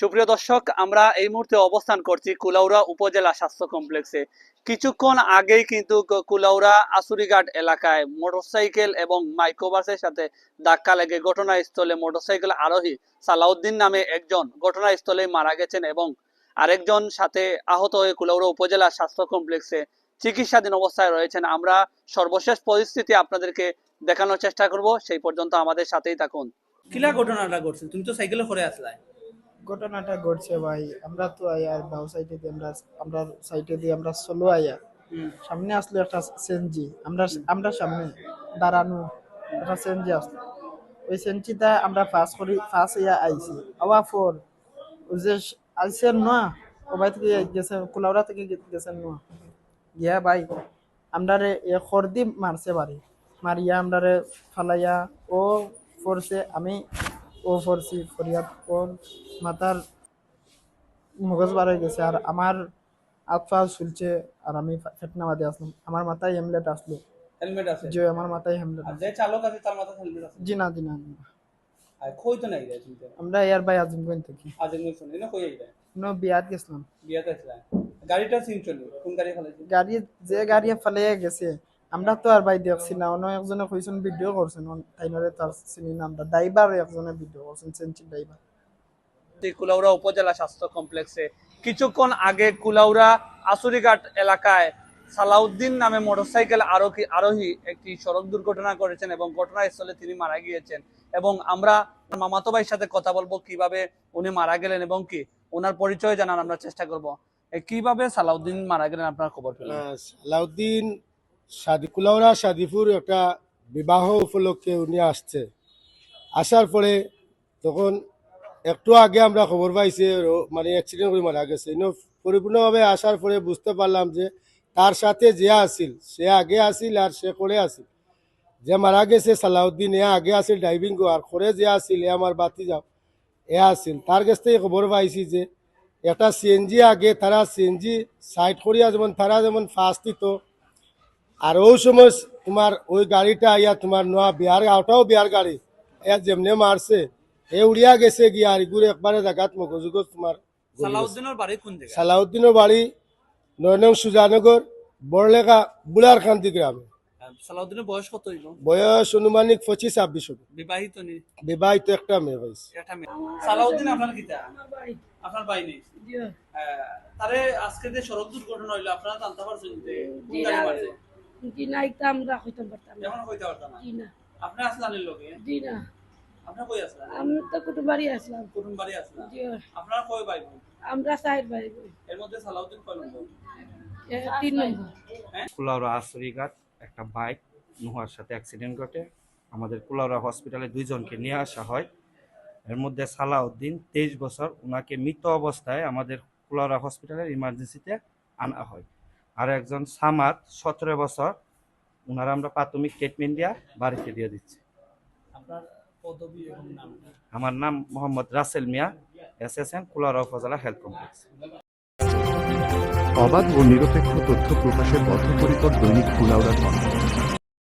সুপ্রিয় দর্শক, আমরা এই মুহূর্তে অবস্থান করছি কুলাউড়া উপজেলা স্বাস্থ্য কমপ্লেক্সে। কিছুক্ষণ আগেই কিন্তু ক- কুলাউড়া আসুরিঘাট এলাকায় মোটরসাইকেল এবং মাইক্রোবাসের সাথে ধাক্কা লেগে ঘটনাস্থলে মোটরসাইকেল আরোহী সালাউদ্দিন নামে একজন ঘটনাস্থলে মারা গেছেন এবং আরেকজন সাথে আহত হয়ে কুলাউড়া উপজেলা স্বাস্থ্য কমপ্লেক্সে চিকিৎসাধীন অবস্থায় রয়েছেন। আমরা সর্বশেষ পরিস্থিতি আপনাদেরকে দেখানোর চেষ্টা করব। সেই পর্যন্ত আমাদের সাথেই থাকুন। কিলা ঘটনাটা ঘটছে? তুমি তো সাইকেলে করে আসলাই। ঘটনাটা ঘটছে ভাই। আমরা তো আয়ার বাউ সাইডে দিয়ে আমরা আমরা সাইডে দিয়ে আমরা সোলো আয়া। সামনে আসলো একটা সেনজি আমরা আমরা সামনে দাঁড়ানো একটা সেনজি আসলো। ওই সেনজিটা আমরা পাস করি পাস ইয়া আইছি। আওয়া ফোর যে আইসেন না ওবাই থেকে গেছে কুলাউড়া থেকে গেছেন না। গিয়া ভাই আমরারে এ খরদি মারছে বাড়ি। মারিয়া আমরারে ফালাইয়া ও ফোরছে আমি ও ফোরছি ফরিয়াদ ওর মাথার মগজ বার হয়ে গেছে আর আমার হাত পা আর আমি ফেটনা বাদে আসলাম। আমার মাথায় হেমলেট আসলো। হেলমেট আছে? যে আমার মাথায় হেমলেট আর যে চালক আছে তার মাথায় হেলমেট আছে? জি না জি না আর কই তো নাই আমরা এয়ার বাই আজিমগঞ্জ থেকে। আজ শুনি না কই আইরা নো বিয়াত গেছিলাম। বিয়াতে গাড়িটা সিন চলি কোন গাড়ি ফেলাইছে? গাড়ি যে গাড়ি ফেলে গেছে আমরা তো আর বাই দেখছি না অন্য একজনে কইছেন ভিডিও করছেন তাইনরে তার চিনি না আমরা ড্রাইভার একজনে ভিডিও করছেন সেন্সি ড্রাইভার কুলাউড়া উপজেলা স্বাস্থ্য কমপ্লেক্সে কিছুক্ষণ আগে কুলাউড়া আসুরিঘাট এলাকায় সালাউদ্দিন নামে মোটরসাইকেল আরোহী আরোহী একটি সড়ক দুর্ঘটনা করেছেন এবং ঘটনাস্থলে তিনি মারা গিয়েছেন এবং আমরা মামাতো ভাইয়ের সাথে কথা বলব কীভাবে উনি মারা গেলেন এবং কি ওনার পরিচয় জানার আমরা চেষ্টা করব। কীভাবে সালাউদ্দিন মারা গেলেন আপনার খবর পেলেন? সালাউদ্দিন সাদি কুলাউড়া সাদিপুর একটা বিবাহ উপলক্ষে উনি আসছে। আসার পরে তখন একটু আগে আমরা খবর পাইছি মানে অ্যাক্সিডেন্ট করে মারা গেছে। পরিপূর্ণভাবে আসার পরে বুঝতে পারলাম যে তার সাথে যে আসিল সে আগে আসিল আর সে করে আসিল যে মারা গেছে সালাউদ্দিন, এ আগে আসিল ড্রাইভিং আর করে যে আসিল এ আমার বাতি যাও এ আসিল তার কাছ থেকে খবর পাইছি যে একটা সিএনজি আগে, তারা সিএনজি সাইড করিয়া যেমন, তারা যেমন ফার্স্ট দিত আর ওই সময় তোমার ওই গাড়িটা ইয়া তোমার নোয়া বিহার ওটাও বিহার গাড়ি। এ যেমনে মারছে এ উড়িয়া গেছে গিয়া আর এগুলো একবারে জায়গাত মগজুগ তোমার। সালাউদ্দিনের বাড়ি কোন জায়গায়? নয় নং সুজানগর বড়লেখা বুলার খান্তি গ্রামে সালাউদ্দিনের বয়স কত হইল? বয়স অনুমানিক পঁচিশ ছাব্বিশ হবে বিবাহিত বিবাহিত একটা মেয়ে হয়েছে। এটা মেয়ে। সালাউদ্দিন আপনার কিতা আপনার বাই নেই? তারে আজকে যে সড়ক দুর্ঘটনা হইল আপনারা জানতে পারছেন যে কোন জি না। এটা আমরা হইতে পারতাম না। এখন কইতে পারতাম না? জি না। আপনি আসলেন এর জি না। আপনি কই আসলেন? আমি তো কুটুম বাড়ি আসলাম। কুটুম বাড়ি জি আপনারা কই ভাই আমরা সাইড বাড়ি এর মধ্যে সালাউদ্দিন কয় নম্বর? তিন নম্বর। কুলাউড়া আসরিঘাট একটা বাইক নুহার সাথে অ্যাক্সিডেন্ট ঘটে। আমাদের কুলাউড়া হসপিটালে দুইজনকে নিয়ে আসা হয়। এর মধ্যে সালাউদ্দিন তেইশ বছর ওনাকে মৃত অবস্থায় আমাদের কুলাউড়া হসপিটালের ইমার্জেন্সিতে আনা হয়। আর একজন সামাদ সতেরো বছর। ওনারা আমরা প্রাথমিক ট্রিটমেন্ট দিয়া বাড়িতে দিয়ে দিচ্ছি। আপনার পদবি এবং নাম? আমার নাম Mohammad Rasel Miah S S N Kulaura উপজেলা হেলথ কমপ্লেক্স। অবাধ ও নিরপেক্ষ তথ্য প্রকাশের বদ্ধপরিকর দৈনিক কুলাউড়া খবর